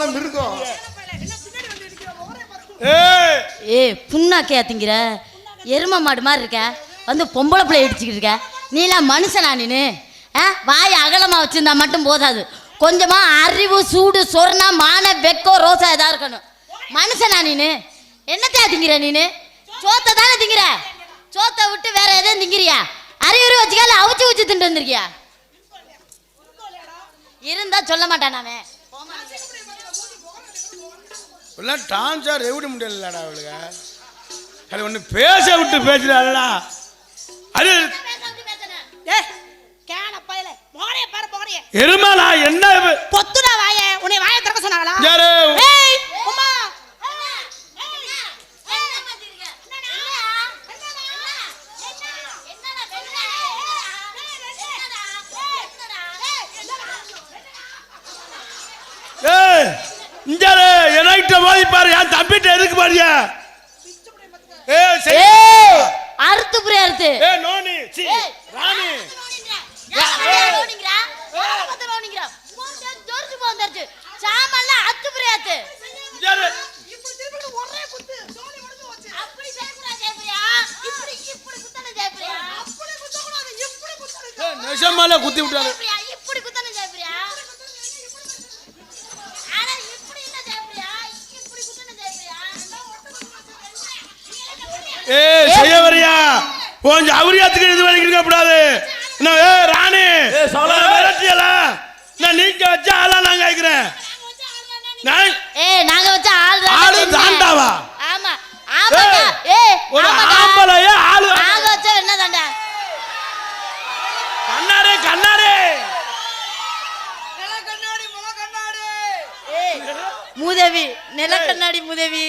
தானே மிருகம். ஏய். ஏய் புண்ணாக்கையா திங்கிற? எரும மாடு மாதிரி இருக்க. வந்து பொம்பளை பிள்ளை இடிச்சுக்கிட்டு இருக்க. நீலாம் மனுஷனா நீனு? ஆ வாய் அகலமாக வச்சிருந்தா மட்டும் போதாது. கொஞ்சமா அறிவு சூடு சொரணா மான வெக்கம் ரோசா எதா இருக்கணும். மனுஷனா நீனு? என்னத்தையா திங்கிற நீனு? சோத்தை தானே திங்கிற? சோத்தை விட்டு வேற எதையும் திங்கிறியா? அறிவுரை வச்சுக்கால அவிச்சு வச்சு திண்டு வந்திருக்கியா? இருந்தா சொல்ல மாட்டான் அவன். எல்லாம் டான்ஸார் எவிட முடியலடா அவளுக்கு. அது ஒன்று பேச விட்டு பேசுறாளா அது எருமாளா என்ன? பொத்துடா வாய. உன்னை வாய திறக்க சொன்னாங்களா யாரு? ஏய் உம்மா ஏய் இங்க என்கிட்ட மோதி பாரு என் தம்பிட்ட எதுக்கு பாரியா ஏய் சரி ஏய் அறுத்து புரிய அறுத்து. ஏய் நோனி சி ராணி. ஒரே குத்து சோனி கொஞ்சம் அவரியாத்துக்கு இது வரைக்கும் கூடாது என்ன ஏ ராணி நான் நீங்க வச்ச ஆளா நான் கேக்குறேன். நான் ஏய் நாங்க வச்ச ஆள் ஆளு தாண்டாவா? ஆமா. ஆமாடா ஒரு. ஆம்பளைய ஆளு நாங்க வச்ச என்ன தாண்டா? கண்ணாடி கண்ணாடி. ஏய் மூதேவி நில கண்ணாடி மூதேவி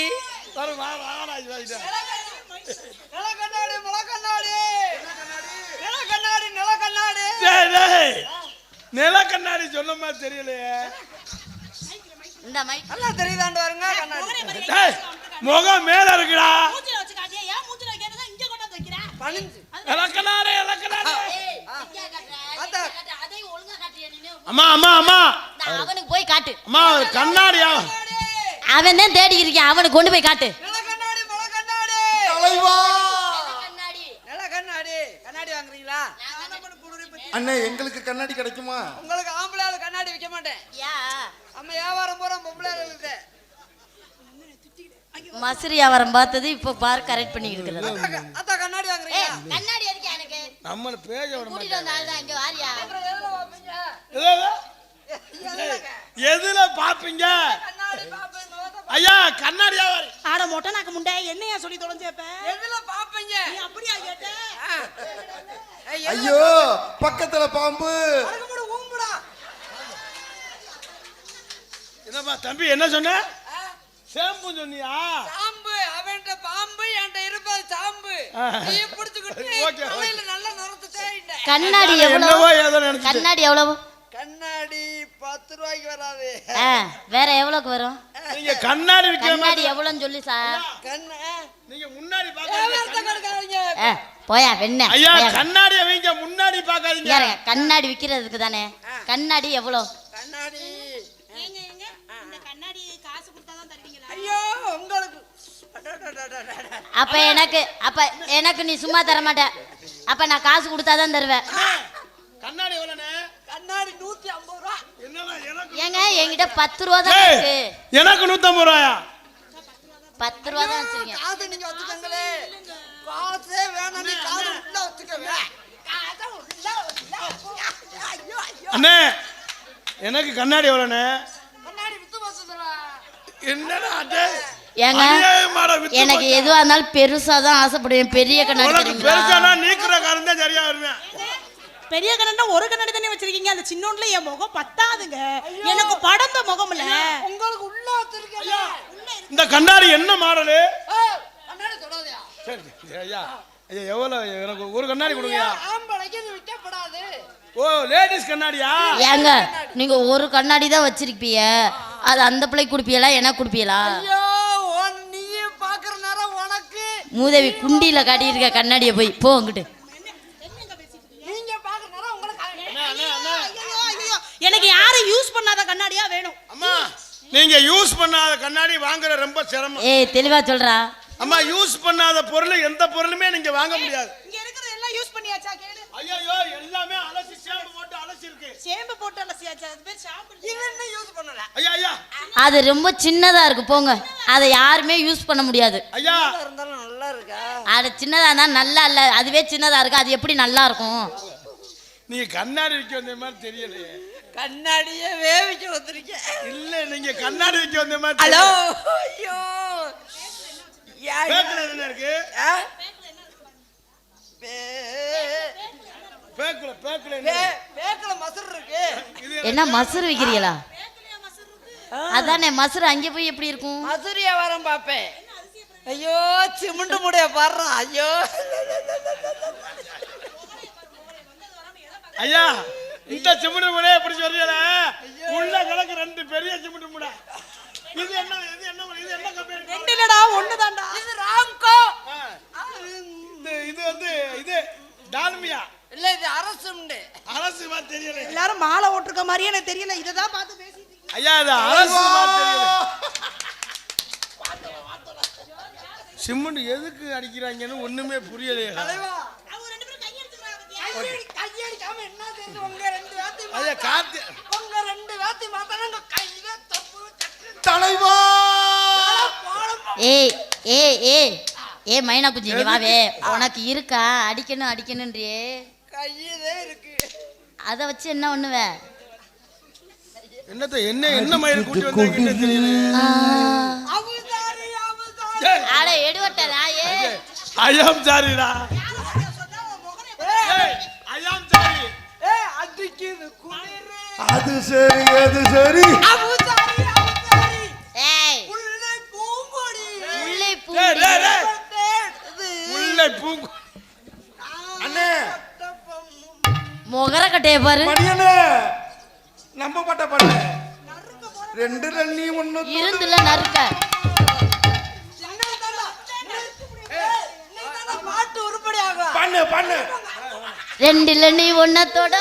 வரு, வா, வா, வா, இது வா, இது வா. நில கண்ணாடி முள கண்ணாடி நில கண்ணாடி நில கண்ணாடி டேய், டேய். நில கண்ணாடி சொன்ன மாதிரி தெரியலையே. இந்த மைக் நல்லா தெரியுதாண்டு வருங்க கண்ணாடி. டேய், முகம் மேல இருக்குடா. மூஞ்சில வச்சு காட்டியா? ஏன் மூஞ்சில வைக்கிறதா இங்க கொண்டு அம்மா அம்மா அம்மா. நான் அவனுக்கு போய் காட்டு. அம்மா கண்ணாடியா? அவன் தான் தேடி இருக்கான். அவனுக்கு கொண்டு போய் காட்டு நில கண்ணாடி முள கண்ணாடி தலைவா கண்ணாடி நில கண்ணாடி கண்ணாடி வாங்குறீங்களா அண்ணே எங்களுக்கு கண்ணாடி கிடைக்குமா? உங்களுக்கு ஆம்பளை ஆளு கண்ணாடி விற்க மாட்டேன். யா. நம்ம வியாபாரம் பூரா பொம்பளை ஆளுக்கு மசுரி வியாபாரம் பார்த்தது இப்போ பாரு கரெக்ட் பண்ணிக்கிட்டு இருக்கிறது. அத்தா கண்ணாடி ஏய் வாங்குறீங்களா கண்ணாடி எதுக்கு எனக்கு? நம்மள பேஜ விட இங்க வாரியா? எதுல பாப்பீங்க மாட்டேன் கண்ணாடி ஐயா கண்ணாடியா வரு. ஆட மொட்டை நாக்கு முண்டை என்னையா சொல்லி தொலைஞ்சப்ப எதுல பாப்பீங்க ஐயோ பக்கத்துல பாம்பு. என்னப்பா தம்பி என்ன சொன்ன? சேம்பு சொன்னியா? சாம்பு. அவன்கிட்ட பாம்பு என்கிட்ட இருப்பது சாம்பு. நீ பிடிச்சுக்கிட்டு நல்ல நிறத்து தேயிட்ட கண்ணாடி எவ்வளவு? கண்ணாடி எவ்வளவு? கண்ணாடி பத்து ரூபாய்க்கு வராது. வேற எவ்வளவுக்கு வரும்? நீங்க கண்ணாடி கண்ணாடி எவ்வளவுன்னு சொல்லி சார். கண்ணு நீங்க முன்னாடி பாக்காதீங்க போயா வெண்ண ஐயா போயா. கண்ணாடிய வைங்க முன்னாடி இருங்க, கண்ணாடி விக்கிறதுக்கு தானே. கண்ணாடி எவ்வளவு கண்ணாடி. ஏங்க ஏங்க இந்த கண்ணாடி காசு ஐயோ. அப்ப எனக்கு அப்ப எனக்கு நீ சும்மா தர மாட்ட அப்ப நான் காசு கொடுத்தாதான் தருவேன் கண்ணாடி கண்ணாடி நூத்தி ஐம்பது ரூபா என்னடா எனக்கு ஏங்க என்கிட்ட பத்து ரூபா தான் இருக்கு எனக்கு நூத்தம்பது ரூபாயா பத்து ரூபா தான் வச்சிருக்கேன் நீங்க காசே வேணாம் நீ காது உள்ள வச்சுக்கவே காதை உள்ள வச்சுக்க. ஐயோ ஐயோ. அண்ணே எனக்கு கண்ணாடி எவ்வளோண்ணே? கண்ணாடி வித்து வச்சுதுடா என்னடா ஏங்க வித்து எனக்கு? எதுவா இருந்தாலும் பெருசா தான் ஆசைப்படுவேன். பெரிய கண்ணாடி பெருசானா நீக்கிற காரம் தான் சரியா வருவேன் பெரிய கண்ணாடி ஒரு கண்ணாடி தானே வச்சிருக்கீங்க? அந்த சின்னோன்ல என் முகம் பத்தாதுங்க. எனக்கு படந்த முகம் இல்ல உங்களுக்கு உள்ள வச்சிருக்கேன் இந்த கண்ணாடி என்ன மாடலு சரி சரி, ஐயா. ஐயா எவ்வளோ எனக்கு ஒரு கண்ணாடி கொடுங்கய்யா. ஆம்பளைக்கு இது விற்கப்படாது ஓ லேடிஸ் கண்ணாடியா? ஏங்க நீங்க ஒரு கண்ணாடி தான் வச்சிருப்பீங்க. அது அந்த பிள்ளைக்கு கொடுப்பீங்களா எனக்கு கொடுப்பீங்களா? ஐயோ உன் நீயே பாக்குற நேரம் உனக்கு. மூதேவி குண்டியில காட்டியிருக்க கண்ணாடியை போய் போ அங்கிட்டு. நீங்க பாக்குற நேரம் உங்களுக்கு. எனக்கு யாரும் யூஸ் பண்ணாத கண்ணாடியா வேணும். அம்மா நீங்க யூஸ் பண்ணாத கண்ணாடி வாங்குற ரொம்ப சிரமம். ஏய் தெளிவா சொல்றா. அம்மா யூஸ் பண்ணாத பொருள் எந்த பொருளுமே நீங்க வாங்க முடியாது. இங்க இருக்கிறது எல்லாம் யூஸ் பண்ணியாச்சா? கேளு. ஐயோ எல்லாமே அலசி ஷாம்பு போட்டு அலசி இருக்கு சேம்பு போட்டு அலசியாச்சா? அது பேர் ஷாம்பு இவன் யூஸ் பண்ணல. ஐயா ஐயா. அது ரொம்ப சின்னதா இருக்கு போங்க. அதை யாருமே யூஸ் பண்ண முடியாது. ஐயா. இருந்தாலும் நல்லா இருக்கா? அது சின்னதா இருந்தா நல்லா இல்ல அதுவே சின்னதா இருக்கு? அது எப்படி நல்லா இருக்கும்? நீங்க கண்ணாடி வைக்க வந்த மாதிரி தெரியலையே. கண்ணாடியே வேவிக்க வந்திருக்கேன். இல்ல நீங்க கண்ணாடி வைக்க வந்த மாதிரி ஹலோ. ஐயோ. பேக்குல என்ன இருக்கு? ஆ? பே- பேக்குல பேக்குல என்ன பே- இருக்கு? பேக்குல மசர் இருக்கு. இது என்ன? மசுறு வைக்கிறீங்களா? அதானே மசுறு அங்கே போய் எப்படி இருக்கும்? மசூர் வியாபாரம் பாப்பேன். ஐயோ சிமெண்ட் முடிய பாடுறான் ஐயோ. ஐயா இந்த சிமெண்ட் முடை எப்படி சொல்றீங்கள? உள்ள கிடக்கு ரெண்டு பெரிய சிமெண்ட் முடை. இது என்ன இது என்ன இது என்ன கம்பெனி? ரெண்டு இல்லடா ஒண்ணுதான்டா. இது ராம்கோ. இந்த இது வந்து இது டால்மியா. இல்ல இது அரசுண்டு. அரசு மாதிரி தெரியல. எல்லாரும் மாலை ஓட்டிருக்க மாதிரியே எனக்கு தெரியல. இதை தான் பார்த்து பேசிட்டு. ஐயா இது அரசு மாதிரி தெரியல. சிமெண்ட் எதுக்கு அடிக்கிறாங்கன்னு ஒண்ணுமே புரியலையே. தலைவா! ஏய் ஏய் ஏய் ஏ மைனா குஞ்சி இங்க வாவே. உனக்கு இருக்கா? அடிக்கணும் அடிக்கணுன்றியே கையிலே இருக்கு. அதை வச்சு என்ன பண்ணுவ? என்னத்த என்ன என்ன மயில் கூட்டி வந்தாங்கன்னு தெரியல அவுதாரி அவுதாரி. ஆட எடுவட்டதா ஏ ஐயாம் சாரிடா ஐயாம் சாரி ஏய் அடிக்குது குளிரு அது சரி அது சரி. பாரு பட்ட பண்ண ரெண்டு ரெண்ணி ஒண்ணு இருந்துல நறுக்க. பாட்டு உருப்படி ஆகும் பண்ணு. பண்ணு ரெண்டுல நீ ஒன்னத்தோட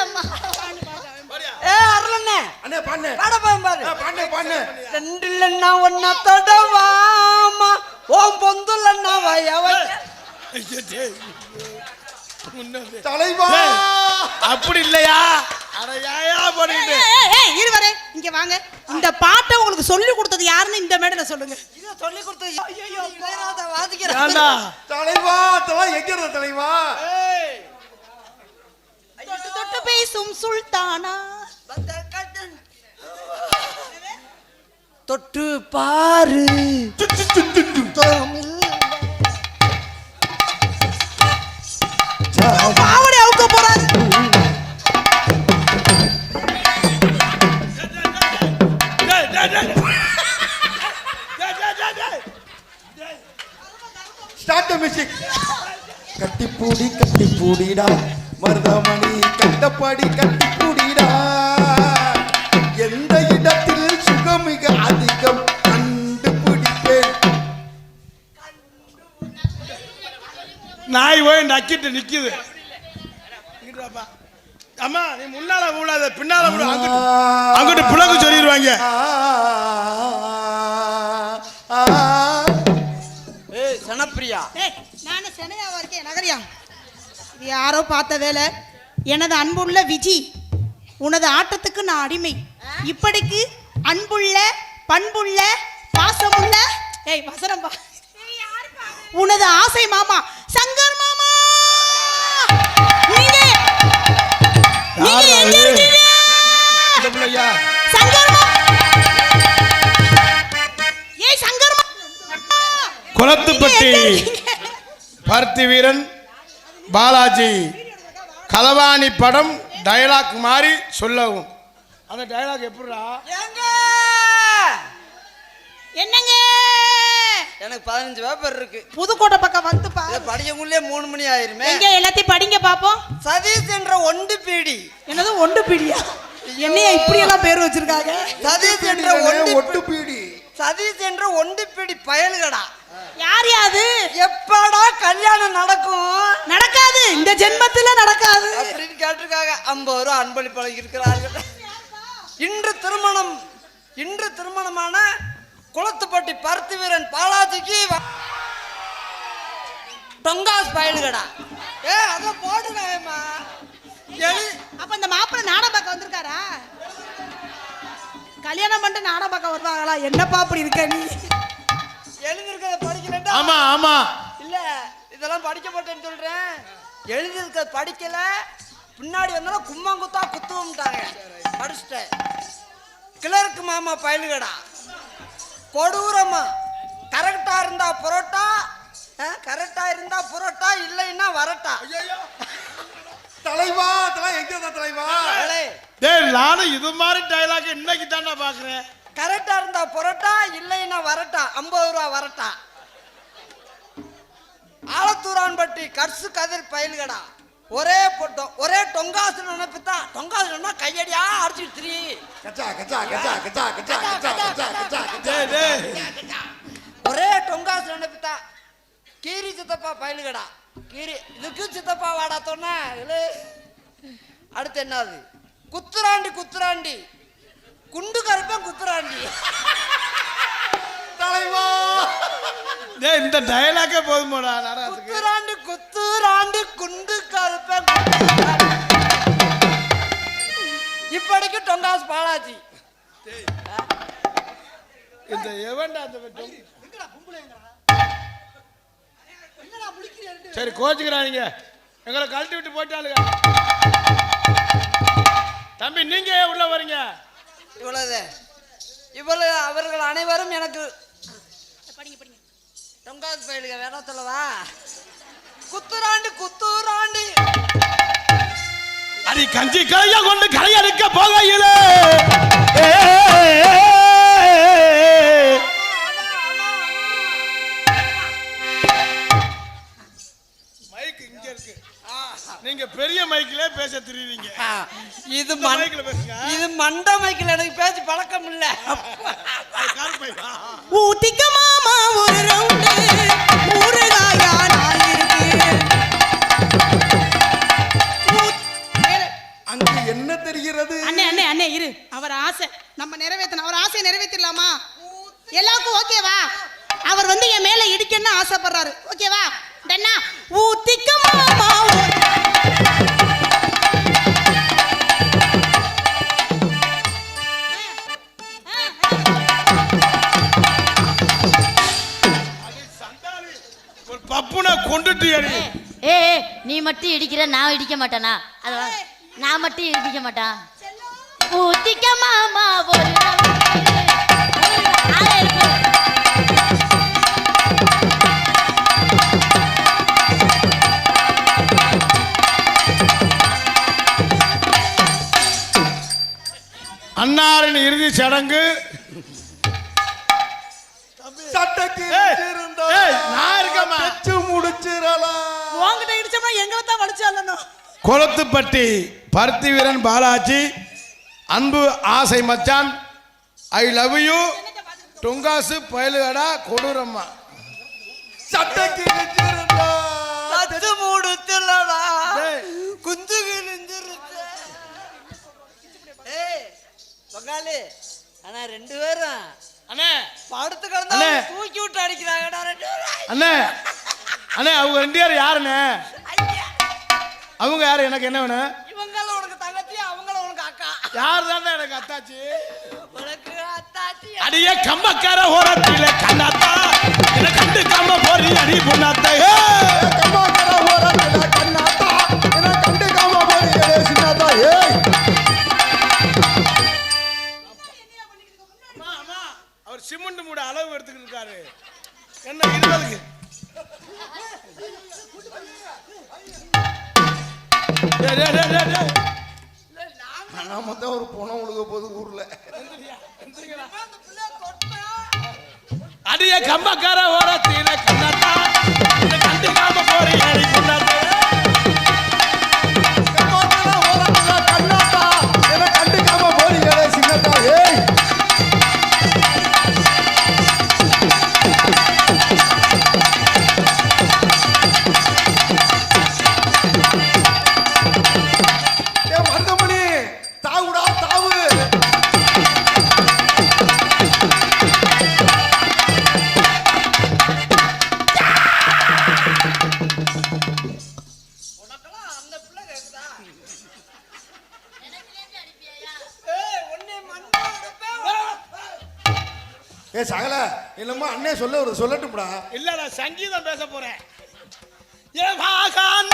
ஏ அருளண்ணே. அண்ணே பண்ணு. பாட பாரு. பண்ணு பண்ணு. ரெண்டு இல்லைன்னா ஒன்ன தொடவாமா ஓம் வயவ ஐயோ, டேய். முன்னது. தலைவா. அப்படி இல்லையா? அட ஏயா பண்ணிட்டு. ஏய், ஏய், இரு வரேன் இங்க வாங்க. இந்த பாட்டை உங்களுக்கு சொல்லி கொடுத்தது யாருன்னு இந்த மேடையில சொல்லுங்க. இத சொல்லி கொடுத்து ஐயோ பேராத வாதிக்கிறேன் ஏண்டா? தலைவா எங்க இருந்த தலைவா? தொட்டு தொட்டு பேசும் சுல்தானா? தொட்டு பாரு. பாவடி கட்டிப்பூடிடா மருதமணி கட்டப்பாடி கட்டிப்பூடிடா எந்த இடத்தில் சுகமிக அதிகம் கண்டுபிடிப்பேன். நாய் போய் நக்கிட்டு நிக்குது. அம்மா நீ முன்னால கூடாத பின்னால கூட அங்கிட்டு அங்கிட்டு பிளக்கு சொல்லிடுவாங்க. ஏய் சனப்பிரியா. நானே சென்னையாவா இருக்கேன் நகரியா? இது யாரோ பார்த்த வேலை? எனது அன்புள்ள விஜி உனது ஆட்டத்துக்கு நான் அடிமை. இப்படிக்கு அன்புள்ள பண்புள்ள பாசமுள்ள ஏய் வசனம் பா உனது ஆசை மாமா சங்கர் மாமா! நீங்க எங்க? இருக்கீங்க? சங்கர் ஏய் சங்கர் மாமா குளத்துப்பட்டி? பருத்தி வீரன் பாலாஜி களவாணி படம் டயலாக் மாதிரி சொல்லவும். அந்த டயலாக் எப்படிடா? எங்க? என்னங்க? எனக்கு பதினஞ்சு பேப்பர் இருக்கு. புதுக்கோட்டை பக்கம் வந்து படிக்கக்குள்ளே மூணு மணி ஆயிருமே. எங்க எல்லாத்தையும் படிங்க பாப்போம். சதீஷ் என்ற ஒண்டு பீடி. என்னது ஒண்டு பிடியா? என்னையா இப்படி எல்லாம் பேர் வச்சிருக்காங்க? சதீஷ் என்ற ஒண்டு ஒட்டு பீடி? சதீஷ் என்ற ஒண்டு பீடி பயலுகடா. யார் யாது? எப்படா கல்யாணம் நடக்கும்? நடக்காது. இந்த ஜென்மத்துல நடக்காது. அப்படின்னு கேட்டிருக்காங்க. ஐம்பது ரூபா அன்பளிப்பாளர் இருக்கிறார்கள். இன்று திருமணம் இன்று திருமணமான குளத்துப்பட்டி பருத்தி வீரன் பாலாஜிக்கு டொங்காஸ் பயலுகடா. ஏ அத போடுறாயம்மா அப்ப இந்த மாப்பிள்ளை நாடகம் பார்க்க வந்திருக்காரா? கல்யாணம் பண்ணிட்டு நாடகம் பார்க்க வருவாங்களா? என்னப்பா அப்படி இருக்க நீ? படிக்கலடா ஆமா ஆமா. இல்ல இதெல்லாம் படிக்க மாட்டேன்னு சொல்றேன். எழுதிருக்கிறத படிக்கல. பின்னாடி வந்தாலும் கும்மாங்குத்தா குத்துவோம்ட்டாங்க. படிச்சுட்டேன். கிளர்க்கு மாமா பயலுகடா. கொடூரமா. கரெக்டா இருந்தா புரோட்டா கரெக்டா இருந்தா புரோட்டா இல்லைன்னா வரட்டா. தலைவா அதெல்லாம் எங்க தலைவா? டேய் நானும் இது மாதிரி டைலாக் இன்னைக்கு தானே பாக்குறேன். கரெக்டா இருந்தா புரோட்டா இல்லைன்னா வரட்டா. ஐம்பது ரூபா வரட்டா. ஆலத்தூரான்பட்டி கர்சு கதிர் பயலுகடா ஒரே ஒரே டொங்காசு நினைப்புதான் டொங்காசுனா கையடியா அடிச்சுட்டு திரி கச்சா கச்சா கச்சா கச்சா கச்சா கச்சா கச்சா கச்சா கச்சா டேய் டேய் ஒரே டொங்காசு நினைப்புதான் கீரி சித்தப்பா பயலுகடா கீரி இதுக்கு சித்தப்பா வாடா சொன்ன இல்லு. அடுத்து என்னது குத்துராண்டி குத்துராண்டி குண்டு கருப்பன் குத்துராண்டி தலைவா. டேய் இந்த டைலாக்கே போதுமாடா நாடகத்துக்கு குத்துராண்டி குத்துராண்டி குண்டு கருப்பன். இப்படிக்கு டொங்காஸ் பாலாஜி. இந்த எவன்டா அந்த? சரி கோச்சுக்கிறாங்க எங்களை கழட்டி விட்டு போயிட்டாளுங்க. தம்பி நீங்க உள்ள வரீங்க? இவ்வளவு இவ்வளவு அவர்கள் அனைவரும் எனக்கு படிங்க படிங்க. டொங்காஸ் பயிலுக வேணா சொல்லவா? குத்துராண்டி குத்துராண்டி அடி கஞ்சி கலையா கொண்டு கரையடிக்க போகையில. மைக் இங்க இருக்கு. நீங்க பெரிய மைக்ல பேச தெரியுறீங்க. இது மைக்ல பேசுங்க. இது மண்ட மைக்கில் எனக்கு பேச்சு பழக்கம் இல்ல. ஊத்திக்க மாமா இடிக்கிற நான் இடிக்க மாட்டேனா அத வா. நான் மட்டும் இடிக்க மாட்டான் ஊத்திக்க மாமா ஒரு ரவுண்டு. ஒரு ஆளே இருக்கு. அன்னாரின் இறுதி சடங்கு கொளத்துப்பட்டி பருத்தி வீரன் பாலாஜி அன்பு ஆசை மச்சான் ஐ லவ் யூ. டொங்காசு பயலுகடா கொடூரம்மா. சட்டைக்கு டேய். குந்து கிழிஞ்சிருச்சு ஏய் பங்காளி ஆனா ரெண்டு பேரும். அண்ணே. படுத்து கிடந்தா. தூக்கி விட்டு அடிக்கிறாங்கடா ரெண்டு பேரும். அண்ணே. அண்ணே அவங்க ரெண்டு பேரும் யாருண்ணே? அவங்க யாரு? எனக்கு என்ன வேணும்? இவங்கள உனக்கு தங்கச்சி அவங்கள உனக்கு அக்கா. யார் தானே எனக்கு அத்தாச்சி? உனக்கு அத்தாச்சி. அடியே கம்பக்கார ஓரத்தில கண்ணாத்தா. என்ன கண்டு கம்ப போறி அடி பொண்ணாத்தா. கம்மாக்கர ஓரத்துல கண்ணாத்தா. என்ன கண்டுக்காம போறீங்களே சின்னதா ஏய் அவர் சிமெண்ட் மூட அளவு எடுத்துக்கிட்டு இருக்காரு. என்ன இருபதுக்கு? நாம தான் ஒரு பணம் உழுக போது ஊர்ல. அடியே கம்பக்கார ஓரத்தில கண்ணாத்தா ஏ சகல என்னமோ அண்ணே சொல்ல ஒரு சொல்லட்டும்டா. இல்ல நான் சங்கீதம் பேச போறேன். ஏ வாகான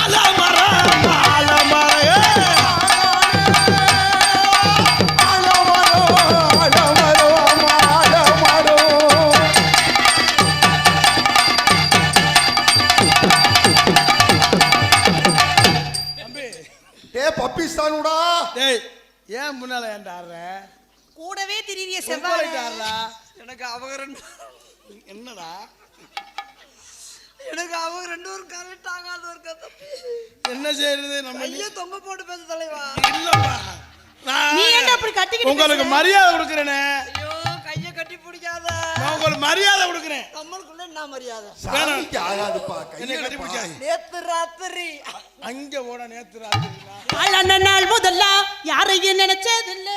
ஆலமரோ. தம்பி ஏ பப்பிஸ்தானுடா. டேய் ஏன் முன்னால ஏன்டா ஆடுற? கூடவே திரிய செவ்வாய். எனக்கு அவங்க ரெண்டு என்னடா? எனக்கு அவங்க ரெண்டு பேரும் கரெக்ட் ஆகாத ஒரு கதை. என்ன செய்யறது? நம்ம ஐயோ தொங்க போட்டு பேச தலைவா. இல்லப்பா நான் நீ என்ன அப்படி கத்திக்கிட்டு உங்களுக்கு? மரியாதை கொடுக்குறேனே. ஐயோ கைய கட்டி பிடிக்காத. நான் உங்களுக்கு மரியாதை கொடுக்குறேன். நம்மளுக்குள்ள என்ன மரியாதை? சாமிக்கு ஆகாதுப்பா. என்னை கட்டி பிடிக்காது நேத்து ராத்திரி. அங்க ஓட நேத்து ராத்திரினா ஆளான நாள் முதல்ல யாரையும் நினைச்சதில்ல.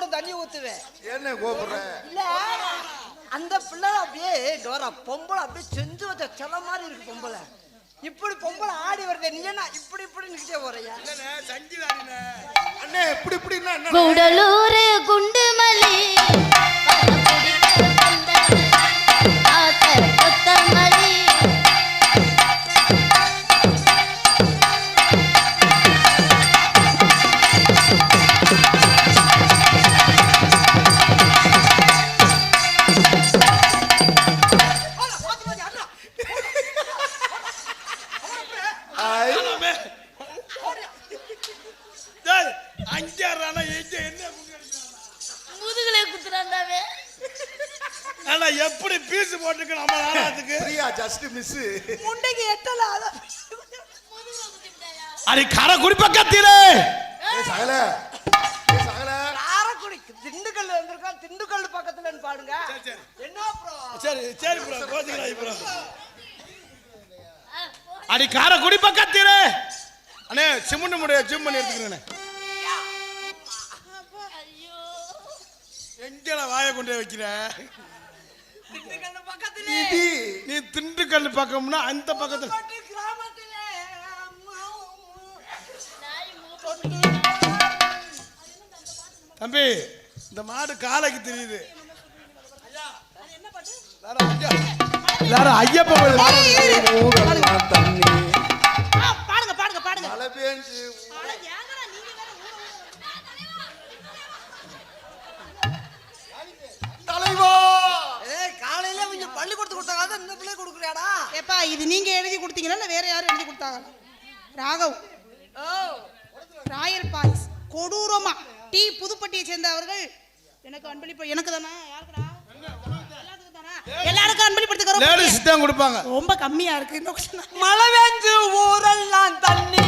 குடம் தண்ணி ஊத்துவேன். என்ன கோபுற இல்ல அந்த பிள்ளை அப்படியே டோரா பொம்பளை அப்படியே செஞ்சு வச்ச சில மாதிரி இருக்கு பொம்பளை. இப்படி பொம்பளை ஆடி வருதே. நீ என்ன இப்படி இப்படி நிக்கிட்டே போறியா? அண்ணே இப்படி இப்படின்னா என்ன கூடலூர் குண்டுமல்லி. சிமெண்ட் முடிய ஜிம் பண்ணி எடுத்துக்கிறேன். எங்கடா வாயை கொண்டு வைக்கிற? இது நீ திண்டுக்கல் பக்கம்னா அந்த பக்கத்துல. தம்பி இந்த மாடு காலைக்கு தெரியுது. வேற பாடுங்க மழை பேஞ்சு. அட, ஏங்கடா நீங்க வேற ஊர- தலைவா! ஏய் காலையில அவங்க பள்ளிக்கூடத்துக்கு கொடுத்தாங்க இந்த பிள்ளை கொடுக்குறியாடா? ஏப்பா இது நீங்க எழுதி கொடுத்தீங்களா இல்ல வேற யாரும் எழுதி கொடுத்தாங்க ராகவ் ஓ. ராயல் பாய்ஸ் கொடூரமா டி புதுப்பட்டியை சேர்ந்தவர்கள் எனக்கு அன்பளிப்பு எனக்கு தானே யாருக்குடா? எல்லாருக்கும் அன்பளிப்படுத்துக்கிறோம் லேடிஸ் தான் கொடுப்பாங்க. ரொம்ப கம்மியா இருக்கு. இன்னும். மழை பெஞ்சு ஊரெல்லாம் தண்ணி.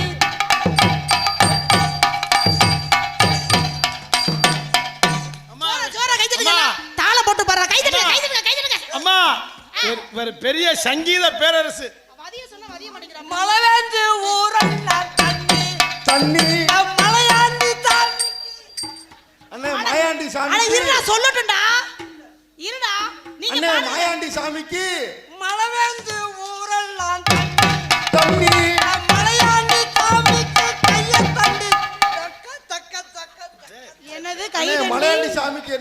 தாளம் போட்டு பாரு கை தட்டுங்க கை தட்டுங்க கை தட்டுங்க. அம்மா. ஒரு- பெரிய சங்கீத பேரரசு. வதிய சொன்னா வதிய மாட்டேங்கிறான் மழை பெஞ்சு ஊரெல்லாம் தண்ணி. தண்ணி. மலையாண்டி தண்ணி அண்ணே மாயாண்டி அட சாமி இருடா சொல்லட்டும்டா. இருடா. அண்ணே. மாயாண்டி சாமிக்கு. மழை பெஞ்சு ஊரெல்லாம் தண்ணி. தண்ணி நம் மலையாண்டி சாமிக்கு கைய தண்ணி தக்க தக்க தக்க தக்க. என்னது கை மலையாண்டி சாமிக்கு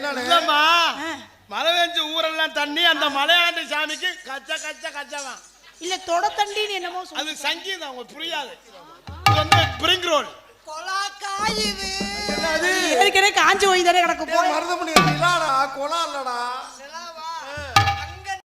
ஆ. மழை ஊரெல்லாம் தண்ணி அந்த மலையாண்டி சாமிக்கு கச்ச கச்ச கச்சவா. இல்ல தொட தண்டின்னு என்னமோ அது சங்கீதம் உங்களுக்கு புரியாது. வந்து பிரிங் ரோல். கொலா காயுது என்னது? ஏற்கனவே காஞ்சி போய் தானே கிடக்கு. ஏ மருதமணி குளம் இல்லடா.